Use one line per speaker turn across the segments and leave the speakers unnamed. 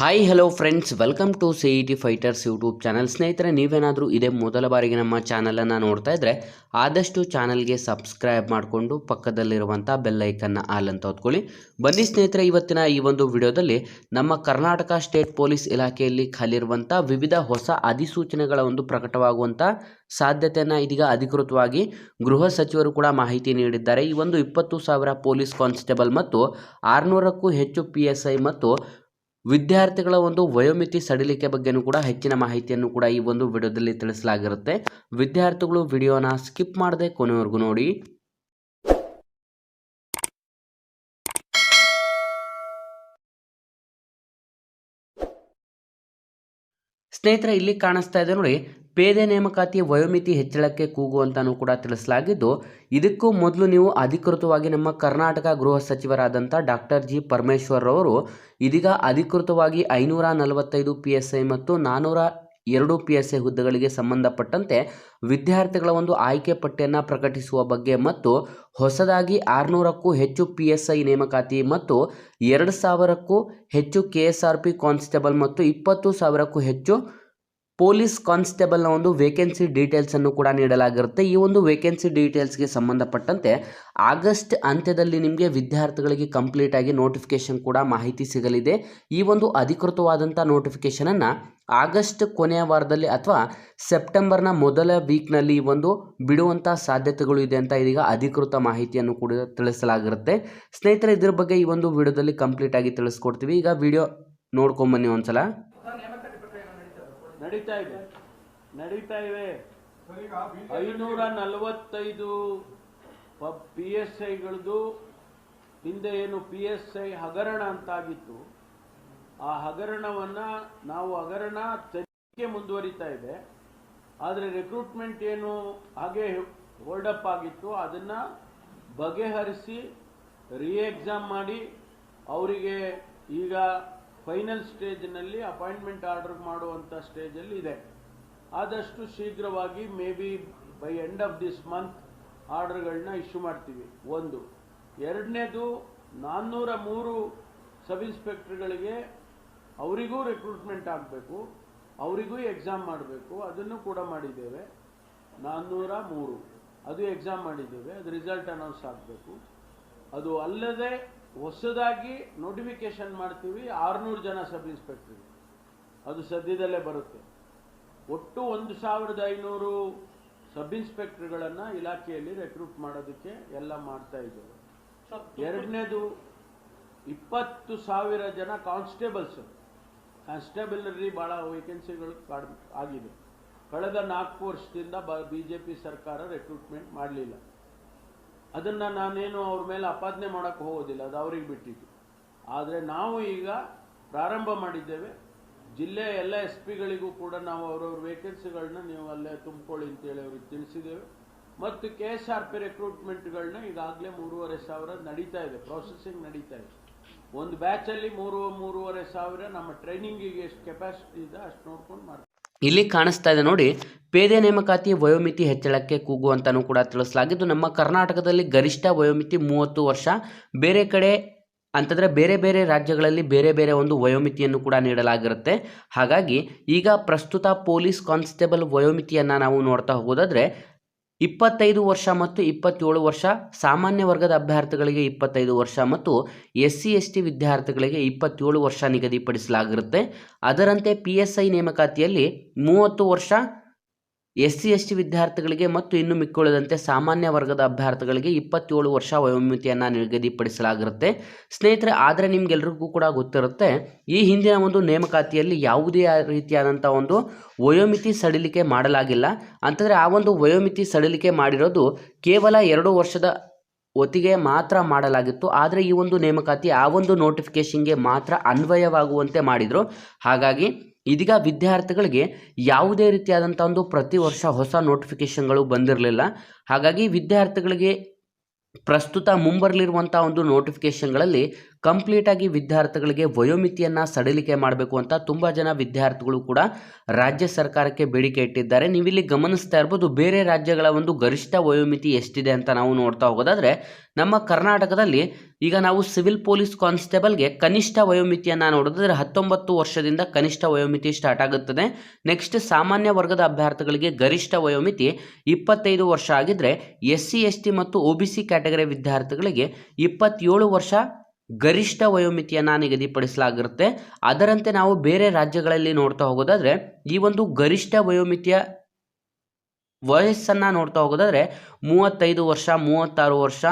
Hi hello friends welcome to C E T fighters YouTube channel ಸ್ನೇಹಿತರೆ, ನೀವೇನಾದರೂ ಇದೇ ಮೊದಲ ಬಾರಿಗೆ ನಮ್ಮ ಚಾನಲನ್ನು ನೋಡ್ತಾ ಇದ್ದರೆ ಆದಷ್ಟು ಚಾನಲ್ಗೆ ಸಬ್ಸ್ಕ್ರೈಬ್ ಮಾಡಿಕೊಂಡು ಪಕ್ಕದಲ್ಲಿರುವಂಥ ಬೆಲ್ಲೈಕನ್ನ ಆಲ್ ಅಂತ ಹೊತ್ಕೊಳ್ಳಿ. ಬನ್ನಿ ಸ್ನೇಹಿತರೆ, ಇವತ್ತಿನ ಈ ಒಂದು ವಿಡಿಯೋದಲ್ಲಿ ನಮ್ಮ ಕರ್ನಾಟಕ ಸ್ಟೇಟ್ ಪೊಲೀಸ್ ಇಲಾಖೆಯಲ್ಲಿ ಖಾಲಿರುವಂಥ ವಿವಿಧ ಹೊಸ ಅಧಿಸೂಚನೆಗಳ ಒಂದು ಪ್ರಕಟವಾಗುವಂಥ ಸಾಧ್ಯತೆಯನ್ನು ಇದೀಗ ಅಧಿಕೃತವಾಗಿ ಗೃಹ ಸಚಿವರು ಕೂಡ ಮಾಹಿತಿ ನೀಡಿದ್ದಾರೆ. ಈ ಒಂದು ಇಪ್ಪತ್ತು ಸಾವಿರ ಪೊಲೀಸ್ ಕಾನ್ಸ್ಟೇಬಲ್ ಮತ್ತು ಆರುನೂರಕ್ಕೂ ಹೆಚ್ಚು ಪಿ ಮತ್ತು ವಿದ್ಯಾರ್ಥಿಗಳ ಒಂದು ವಯೋಮಿತಿ ಸಡಿಲಿಕೆ ಬಗ್ಗೆನೂ ಕೂಡ ಹೆಚ್ಚಿನ ಮಾಹಿತಿಯನ್ನು ಕೂಡ ಈ ಒಂದು ವಿಡಿಯೋದಲ್ಲಿ ತಿಳಿಸಲಾಗಿರುತ್ತೆ. ವಿದ್ಯಾರ್ಥಿಗಳು ವಿಡಿಯೋನ ಸ್ಕಿಪ್ ಮಾಡದೆ ಕೊನೆವರೆಗೂ ನೋಡಿ. ಸ್ನೇಹಿತರೆ, ಇಲ್ಲಿ ಕಾಣಿಸ್ತಾ ಇದೆ ನೋಡಿ, ಪೇದೆ ನೇಮಕಾತಿ ವಯೋಮಿತಿ ಹೆಚ್ಚಳಕ್ಕೆ ಕೂಗು ಅಂತಾನೂ ಕೂಡ ತಿಳಿಸಲಾಗಿದ್ದು, ಇದಕ್ಕೂ ಮೊದಲು ನೀವು ಅಧಿಕೃತವಾಗಿ ನಮ್ಮ ಕರ್ನಾಟಕ ಗೃಹ ಸಚಿವರಾದಂಥ ಡಾಕ್ಟರ್ ಜಿ. ಪರಮೇಶ್ವರ್ ಅವರು ಇದೀಗ ಅಧಿಕೃತವಾಗಿ ಐನೂರ ನಲವತ್ತೈದು ಪಿ ಎಸ್ ಐ ಮತ್ತು ನಾನ್ನೂರ ಎರಡು ಪಿ ಎಸ್ ಐ ಹುದ್ದೆಗಳಿಗೆ ಸಂಬಂಧಪಟ್ಟಂತೆ ವಿದ್ಯಾರ್ಥಿಗಳ ಒಂದು ಆಯ್ಕೆ ಪಟ್ಟಿಯನ್ನು ಪ್ರಕಟಿಸುವ ಬಗ್ಗೆ ಮತ್ತು ಹೊಸದಾಗಿ ಆರುನೂರಕ್ಕೂ ಹೆಚ್ಚು ಪಿ ಎಸ್ ಐ ನೇಮಕಾತಿ ಮತ್ತು ಎರಡು ಸಾವಿರಕ್ಕೂ ಹೆಚ್ಚು K S R P constable ಮತ್ತು ಇಪ್ಪತ್ತು ಸಾವಿರಕ್ಕೂ ಹೆಚ್ಚು ಪೊಲೀಸ್ ಕಾನ್ಸ್ಟೇಬಲ್ನ ಒಂದು ವೇಕೆನ್ಸಿ ಡೀಟೇಲ್ಸನ್ನು ಕೂಡ ನೀಡಲಾಗಿರುತ್ತೆ. ಈ ಒಂದು ವೇಕೆನ್ಸಿ ಡೀಟೇಲ್ಸ್ಗೆ ಸಂಬಂಧಪಟ್ಟಂತೆ ಆಗಸ್ಟ್ ಅಂತ್ಯದಲ್ಲಿ ನಿಮಗೆ ವಿದ್ಯಾರ್ಥಿಗಳಿಗೆ ಕಂಪ್ಲೀಟ್ ಆಗಿ ನೋಟಿಫಿಕೇಶನ್ ಕೂಡ ಮಾಹಿತಿ ಸಿಗಲಿದೆ. ಈ ಒಂದು ಅಧಿಕೃತವಾದಂಥ ನೋಟಿಫಿಕೇಷನನ್ನು ಆಗಸ್ಟ್ ಕೊನೆಯ ವಾರದಲ್ಲಿ ಅಥವಾ ಸೆಪ್ಟೆಂಬರ್ನ ಮೊದಲ ವೀಕ್ನಲ್ಲಿ ಈ ಒಂದು ಬಿಡುವಂಥ ಸಾಧ್ಯತೆಗಳು ಇದೆ ಅಂತ ಇದೀಗ ಅಧಿಕೃತ ಮಾಹಿತಿಯನ್ನು ಕೂಡ ತಿಳಿಸಲಾಗಿರುತ್ತೆ. ಸ್ನೇಹಿತರೆ, ಇದ್ರ ಬಗ್ಗೆ ಈ ಒಂದು ವಿಡಿಯೋದಲ್ಲಿ ಕಂಪ್ಲೀಟ್ ಆಗಿ ತಿಳಿಸ್ಕೊಡ್ತೀವಿ. ಈಗ ವಿಡಿಯೋ ನೋಡ್ಕೊಂಬನ್ನಿ ಒಂದ್ಸಲ.
ನಡೀತಾ ಇದೆ. ನಡೀತಾ ಇವೆ. ಐನೂರ ನಲವತ್ತೈದು ಪಿ ಎಸ್ ಐಗಳದು ಹಿಂದೆ ಏನು ಪಿ ಎಸ್ ಐ ಹಗರಣ ಅಂತಾಗಿತ್ತು. ಆ ಹಗರಣವನ್ನ ನಾವು ಹಗರಣ ತನಿಖೆ ಮುಂದುವರಿತಾ ಇದೆ. ಆದರೆ ರಿಕ್ರೂಟ್ಮೆಂಟ್ ಏನು ಹಾಗೆ ಹೋಲ್ಡಪ್ ಆಗಿತ್ತು. ಅದನ್ನ ಬಗೆಹರಿಸಿ ರೀ ಎಕ್ಸಾಮ್ ಮಾಡಿ, ಅವರಿಗೆ ಈಗ ಫೈನಲ್ ಸ್ಟೇಜ್ನಲ್ಲಿ ಅಪಾಯಿಂಟ್ಮೆಂಟ್ ಆರ್ಡರ್ ಮಾಡುವಂಥ ಸ್ಟೇಜಲ್ಲಿ ಇದೆ. ಆದಷ್ಟು ಶೀಘ್ರವಾಗಿ may be by end of this month ಆರ್ಡರ್ಗಳನ್ನ issue ಮಾಡ್ತೀವಿ. ಒಂದು, ಎರಡನೇದು ನಾನ್ನೂರ ಮೂರು ಸಬ್ ಇನ್ಸ್ಪೆಕ್ಟರ್ಗಳಿಗೆ ಅವರಿಗೂ ರಿಕ್ರೂಟ್ಮೆಂಟ್ ಆಗಬೇಕು, ಅವರಿಗೂ ಎಕ್ಸಾಮ್ ಮಾಡಬೇಕು, ಅದನ್ನು ಕೂಡ ಮಾಡಿದ್ದೇವೆ. ನಾನ್ನೂರ ಮೂರು, ಅದು ಎಕ್ಸಾಮ್ ಮಾಡಿದ್ದೇವೆ, ಅದು ರಿಸಲ್ಟ್ ಅನೌನ್ಸ್ ಆಗಬೇಕು. ಅದು ಅಲ್ಲದೆ ಹೊಸದಾಗಿ ನೋಟಿಫಿಕೇಶನ್ ಮಾಡ್ತೀವಿ, ಆರುನೂರು ಜನ ಸಬ್ ಇನ್ಸ್ಪೆಕ್ಟರ್ ಅದು ಸದ್ಯದಲ್ಲೇ ಬರುತ್ತೆ. ಒಟ್ಟು ಒಂದು ಸಾವಿರದ ಐನೂರು ಸಬ್ ಇನ್ಸ್ಪೆಕ್ಟರ್ಗಳನ್ನು ಇಲಾಖೆಯಲ್ಲಿ ರೆಕ್ರೂಟ್ ಮಾಡೋದಕ್ಕೆ ಎಲ್ಲ ಮಾಡ್ತಾ ಇದ್ದೇವೆ. ಎರಡನೇದು, ಇಪ್ಪತ್ತು ಸಾವಿರ ಜನ ಕಾನ್ಸ್ಟೇಬಲ್ಸ್ ಕಾನ್ಸ್ಟೇಬಲರಿ ಭಾಳ ವೇಕೆನ್ಸಿಗಳು ಆಗಿದೆ. ಕಳೆದ ನಾಲ್ಕು ವರ್ಷದಿಂದ ಬಿ ಜೆ ಪಿ ಸರ್ಕಾರ ರೆಕ್ರೂಟ್ಮೆಂಟ್ ಮಾಡಲಿಲ್ಲ. ಅದನ್ನು ನಾನೇನು ಅವ್ರ ಮೇಲೆ ಅಪಾದನೆ ಮಾಡೋಕ್ಕೆ ಹೋಗೋದಿಲ್ಲ, ಅದು ಅವ್ರಿಗೆ ಬಿಟ್ಟಿದ್ದು. ಆದರೆ ನಾವು ಈಗ ಪ್ರಾರಂಭ ಮಾಡಿದ್ದೇವೆ. ಜಿಲ್ಲೆಯ ಎಲ್ಲ ಎಸ್ ಪಿಗಳಿಗೂ ಕೂಡ ನಾವು ಅವರವ್ರ ವೇಕೆನ್ಸಿಗಳನ್ನ ನೀವು ಅಲ್ಲೇ ತುಂಬಿಕೊಳ್ಳಿ ಅಂತೇಳಿ ಅವ್ರಿಗೆ ತಿಳಿಸಿದ್ದೇವೆ. ಮತ್ತು ಕೆ ಎಸ್ ಆರ್ ಪಿ ರೆಕ್ರೂಟ್ಮೆಂಟ್ಗಳನ್ನ ಈಗಾಗಲೇ ಮೂರುವರೆ ಸಾವಿರ ನಡೀತಾ ಇದೆ ಪ್ರೊಸೆಸಿಂಗ್ ನಡೀತಾ ಇದೆ. ಒಂದು ಬ್ಯಾಚಲ್ಲಿ ಮೂರು, ಮೂರುವರೆ ಸಾವಿರ ನಮ್ಮ ಟ್ರೈನಿಂಗಿಗೆ ಎಷ್ಟು ಕೆಪಾಸಿಟಿ ಇದೆ ಅಷ್ಟು ನೋಡ್ಕೊಂಡು ಮಾಡ್ತೀವಿ.
ಇಲ್ಲಿ ಕಾಣಿಸ್ತಾ ಇದೆ ನೋಡಿ, ಪೇದೆ ನೇಮಕಾತಿ ವಯೋಮಿತಿ ಹೆಚ್ಚಳಕ್ಕೆ ಕೂಗು ಅಂತಲೂ ಕೂಡ ತಿಳಿಸಲಾಗಿದ್ದು, ನಮ್ಮ ಕರ್ನಾಟಕದಲ್ಲಿ ಗರಿಷ್ಠ ವಯೋಮಿತಿ ಮೂವತ್ತು ವರ್ಷ. ಬೇರೆ ಕಡೆ ಅಂತಂದರೆ ಬೇರೆ ಬೇರೆ ರಾಜ್ಯಗಳಲ್ಲಿ ಬೇರೆ ಬೇರೆ ಒಂದು ವಯೋಮಿತಿಯನ್ನು ಕೂಡ ನೀಡಲಾಗಿರುತ್ತೆ. ಹಾಗಾಗಿ ಈಗ ಪ್ರಸ್ತುತ ಪೊಲೀಸ್ ಕಾನ್ಸ್ಟೇಬಲ್ ವಯೋಮಿತಿಯನ್ನು ನಾವು ನೋಡ್ತಾ ಹೋಗೋದಾದರೆ ಇಪ್ಪತ್ತೈದು ವರ್ಷ ಮತ್ತು ಇಪ್ಪತ್ತೇಳು ವರ್ಷ, ಸಾಮಾನ್ಯ ವರ್ಗದ ಅಭ್ಯರ್ಥಿಗಳಿಗೆ ಇಪ್ಪತ್ತೈದು ವರ್ಷ ಮತ್ತು ಎಸ್ ಸಿ ಎಸ್ ಟಿ ವಿದ್ಯಾರ್ಥಿಗಳಿಗೆ ಇಪ್ಪತ್ತೇಳು ವರ್ಷ ನಿಗದಿಪಡಿಸಲಾಗಿರುತ್ತೆ. ಅದರಂತೆ ಪಿ ಎಸ್ ಐ ನೇಮಕಾತಿಯಲ್ಲಿ ಮೂವತ್ತು ವರ್ಷ ಎಸ್ ಸಿ ಎಸ್ ಟಿ ವಿದ್ಯಾರ್ಥಿಗಳಿಗೆ ಮತ್ತು ಇನ್ನು ಮಿಕ್ಕುಳಿದಂತೆ ಸಾಮಾನ್ಯ ವರ್ಗದ ಅಭ್ಯರ್ಥಿಗಳಿಗೆ ಇಪ್ಪತ್ತೇಳು ವರ್ಷ ವಯೋಮಿತಿಯನ್ನು ನಿಗದಿಪಡಿಸಲಾಗಿರುತ್ತೆ. ಸ್ನೇಹಿತರೆ, ಆದರೆ ನಿಮಗೆಲ್ರಿಗೂ ಕೂಡ ಗೊತ್ತಿರುತ್ತೆ, ಈ ಹಿಂದಿನ ಒಂದು ನೇಮಕಾತಿಯಲ್ಲಿ ಯಾವುದೇ ರೀತಿಯಾದಂಥ ಒಂದು ವಯೋಮಿತಿ ಸಡಿಲಿಕೆ ಮಾಡಲಾಗಿಲ್ಲ. ಅಂತಂದರೆ ಆ ಒಂದು ವಯೋಮಿತಿ ಸಡಿಲಿಕೆ ಮಾಡಿರೋದು ಕೇವಲ ಎರಡು ವರ್ಷದ ಒತ್ತಿಗೆ ಮಾತ್ರ ಮಾಡಲಾಗಿತ್ತು. ಆದರೆ ಈ ಒಂದು ನೇಮಕಾತಿ ಆ ಒಂದು ನೋಟಿಫಿಕೇಷನ್ಗೆ ಮಾತ್ರ ಅನ್ವಯವಾಗುವಂತೆ ಮಾಡಿದರು. ಹಾಗಾಗಿ ಇದೀಗ ವಿದ್ಯಾರ್ಥಿಗಳಿಗೆ ಯಾವುದೇ ರೀತಿಯಾದಂಥ ಒಂದು ಪ್ರತಿ ವರ್ಷ ಹೊಸ ನೋಟಿಫಿಕೇಷನ್ಗಳು ಬಂದಿರಲಿಲ್ಲ. ಹಾಗಾಗಿ ವಿದ್ಯಾರ್ಥಿಗಳಿಗೆ ಪ್ರಸ್ತುತ ಮುಂಬರಲಿರುವಂಥ ಒಂದು ನೋಟಿಫಿಕೇಶನ್ಗಳಲ್ಲಿ ಕಂಪ್ಲೀಟಾಗಿ ವಿದ್ಯಾರ್ಥಿಗಳಿಗೆ ವಯೋಮಿತಿಯನ್ನು ಸಡಿಲಿಕೆ ಮಾಡಬೇಕು ಅಂತ ತುಂಬ ಜನ ವಿದ್ಯಾರ್ಥಿಗಳು ಕೂಡ ರಾಜ್ಯ ಸರ್ಕಾರಕ್ಕೆ ಬೇಡಿಕೆ ಇಟ್ಟಿದ್ದಾರೆ. ನೀವಿಲ್ಲಿ ಗಮನಿಸ್ತಾ ಇರ್ಬೋದು ಬೇರೆ ರಾಜ್ಯಗಳ ಒಂದು ಗರಿಷ್ಠ ವಯೋಮಿತಿ ಎಷ್ಟಿದೆ ಅಂತ ನಾವು ನೋಡ್ತಾ ಹೋಗೋದಾದರೆ ನಮ್ಮ ಕರ್ನಾಟಕದಲ್ಲಿ ಈಗ ನಾವು ಸಿವಿಲ್ ಪೊಲೀಸ್ ಕಾನ್ಸ್ಟೇಬಲ್ಗೆ ಕನಿಷ್ಠ ವಯೋಮಿತಿಯನ್ನು ನೋಡೋದಾದ್ರೆ ಹತ್ತೊಂಬತ್ತು ವರ್ಷದಿಂದ ಕನಿಷ್ಠ ವಯೋಮಿತಿ ಸ್ಟಾರ್ಟ್ ಆಗುತ್ತದೆ. ನೆಕ್ಸ್ಟ್ ಸಾಮಾನ್ಯ ವರ್ಗದ ಅಭ್ಯರ್ಥಿಗಳಿಗೆ ಗರಿಷ್ಠ ವಯೋಮಿತಿ ಇಪ್ಪತ್ತೈದು ವರ್ಷ ಆಗಿದ್ರೆ ಎಸ್ ಸಿ ಎಸ್ ಟಿ ಮತ್ತು ಒ ಬಿ ಸಿ ಕ್ಯಾಟಗರಿ ವಿದ್ಯಾರ್ಥಿಗಳಿಗೆ ಇಪ್ಪತ್ತೇಳು ವರ್ಷ ಗರಿಷ್ಠ ವಯೋಮಿತಿಯನ್ನು ನಿಗದಿಪಡಿಸಲಾಗಿರುತ್ತೆ. ಅದರಂತೆ ನಾವು ಬೇರೆ ರಾಜ್ಯಗಳಲ್ಲಿ ನೋಡ್ತಾ ಹೋಗೋದಾದ್ರೆ ಈ ಒಂದು ಗರಿಷ್ಠ ವಯೋಮಿತಿಯ ವಯಸ್ಸನ್ನು ನೋಡ್ತಾ ಹೋಗೋದಾದರೆ ಮೂವತ್ತೈದು ವರ್ಷ, ಮೂವತ್ತಾರು ವರ್ಷ,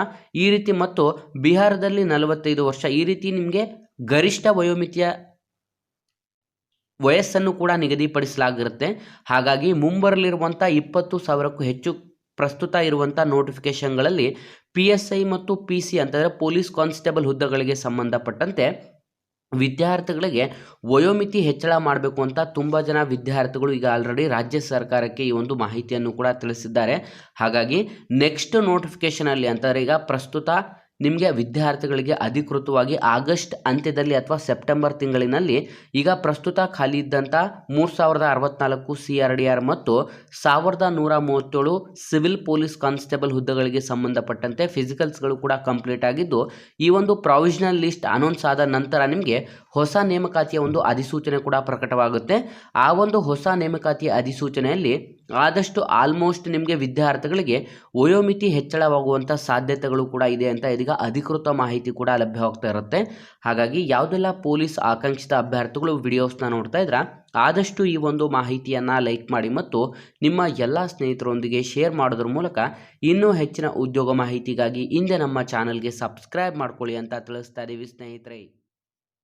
ಈ ರೀತಿ ಮತ್ತು ಬಿಹಾರದಲ್ಲಿ ನಲವತ್ತೈದು ವರ್ಷ, ಈ ರೀತಿ ನಿಮಗೆ ಗರಿಷ್ಠ ವಯೋಮಿತಿಯ ವಯಸ್ಸನ್ನು ಕೂಡ ನಿಗದಿಪಡಿಸಲಾಗಿರುತ್ತೆ. ಹಾಗಾಗಿ ಮುಂಬರಲಿರುವಂಥ ಇಪ್ಪತ್ತು ಸಾವಿರಕ್ಕೂ ಹೆಚ್ಚು ಪ್ರಸ್ತುತ ಇರುವಂಥ ನೋಟಿಫಿಕೇಷನ್ಗಳಲ್ಲಿ ಪಿ ಎಸ್ ಐ ಮತ್ತು ಪಿ ಸಿ ಅಂತಂದರೆ ಪೊಲೀಸ್ ಕಾನ್ಸ್ಟೇಬಲ್ ಹುದ್ದೆಗಳಿಗೆ ಸಂಬಂಧಪಟ್ಟಂತೆ ವಿದ್ಯಾರ್ಥಿಗಳಿಗೆ ವಯೋಮಿತಿ ಹೆಚ್ಚಳ ಮಾಡಬೇಕು ಅಂತ ತುಂಬ ಜನ ವಿದ್ಯಾರ್ಥಿಗಳು ಈಗ ಆಲ್ರೆಡಿ ರಾಜ್ಯ ಸರ್ಕಾರಕ್ಕೆ ಈ ಒಂದು ಮಾಹಿತಿಯನ್ನು ಕೂಡ ತಿಳಿಸಿದ್ದಾರೆ. ಹಾಗಾಗಿ ನೆಕ್ಸ್ಟ್ ನೋಟಿಫಿಕೇಷನಲ್ಲಿ ಅಂತಂದರೆ ಈಗ ಪ್ರಸ್ತುತ ನಿಮಗೆ ವಿದ್ಯಾರ್ಥಿಗಳಿಗೆ ಅಧಿಕೃತವಾಗಿ ಆಗಸ್ಟ್ ಅಂತ್ಯದಲ್ಲಿ ಅಥವಾ ಸೆಪ್ಟೆಂಬರ್ ತಿಂಗಳಿನಲ್ಲಿ ಈಗ ಪ್ರಸ್ತುತ ಖಾಲಿ ಇದ್ದಂಥ ಮೂರು ಸಾವಿರದ ಅರವತ್ನಾಲ್ಕು ಸಿ ಆರ್ ಡಿ ಆರ್ ಮತ್ತು ಸಾವಿರದ ನೂರ ಮೂವತ್ತೇಳು ಸಿವಿಲ್ ಪೊಲೀಸ್ ಕಾನ್ಸ್ಟೇಬಲ್ ಹುದ್ದೆಗಳಿಗೆ ಸಂಬಂಧಪಟ್ಟಂತೆ ಫಿಸಿಕಲ್ಸ್ಗಳು ಕೂಡ ಕಂಪ್ಲೀಟ್ ಆಗಿದ್ದು, ಈ ಒಂದು ಪ್ರಾವಿಷನಲ್ ಲಿಸ್ಟ್ ಅನೌನ್ಸ್ ಆದ ನಂತರ ನಿಮಗೆ ಹೊಸ ನೇಮಕಾತಿಯ ಒಂದು ಅಧಿಸೂಚನೆ ಕೂಡ ಪ್ರಕಟವಾಗುತ್ತೆ. ಆ ಒಂದು ಹೊಸ ನೇಮಕಾತಿಯ ಅಧಿಸೂಚನೆಯಲ್ಲಿ ಆದಷ್ಟು ಆಲ್ಮೋಸ್ಟ್ ನಿಮಗೆ ವಿದ್ಯಾರ್ಥಿಗಳಿಗೆ ವಯೋಮಿತಿ ಹೆಚ್ಚಳವಾಗುವಂಥ ಸಾಧ್ಯತೆಗಳು ಕೂಡ ಇದೆ ಅಂತ ಇದೀಗ ಅಧಿಕೃತ ಮಾಹಿತಿ ಕೂಡ ಲಭ್ಯವಾಗ್ತಾ ಇರುತ್ತೆ. ಹಾಗಾಗಿ ಯಾವುದೆಲ್ಲ ಪೊಲೀಸ್ ಆಕಾಂಕ್ಷಿತ ಅಭ್ಯರ್ಥಿಗಳು ವಿಡಿಯೋಸ್ನ ನೋಡ್ತಾ ಇದ್ರ, ಆದಷ್ಟು ಈ ಒಂದು ಮಾಹಿತಿಯನ್ನು ಲೈಕ್ ಮಾಡಿ ಮತ್ತು ನಿಮ್ಮ ಎಲ್ಲ ಸ್ನೇಹಿತರೊಂದಿಗೆ ಶೇರ್ ಮಾಡೋದ್ರ ಮೂಲಕ ಇನ್ನೂ ಹೆಚ್ಚಿನ ಉದ್ಯೋಗ ಮಾಹಿತಿಗಾಗಿ ಹಿಂದೆ ನಮ್ಮ ಚಾನಲ್ಗೆ ಸಬ್ಸ್ಕ್ರೈಬ್ ಮಾಡ್ಕೊಳ್ಳಿ ಅಂತ ತಿಳಿಸ್ತಾ ಇದ್ದೀವಿ ಸ್ನೇಹಿತರೆ.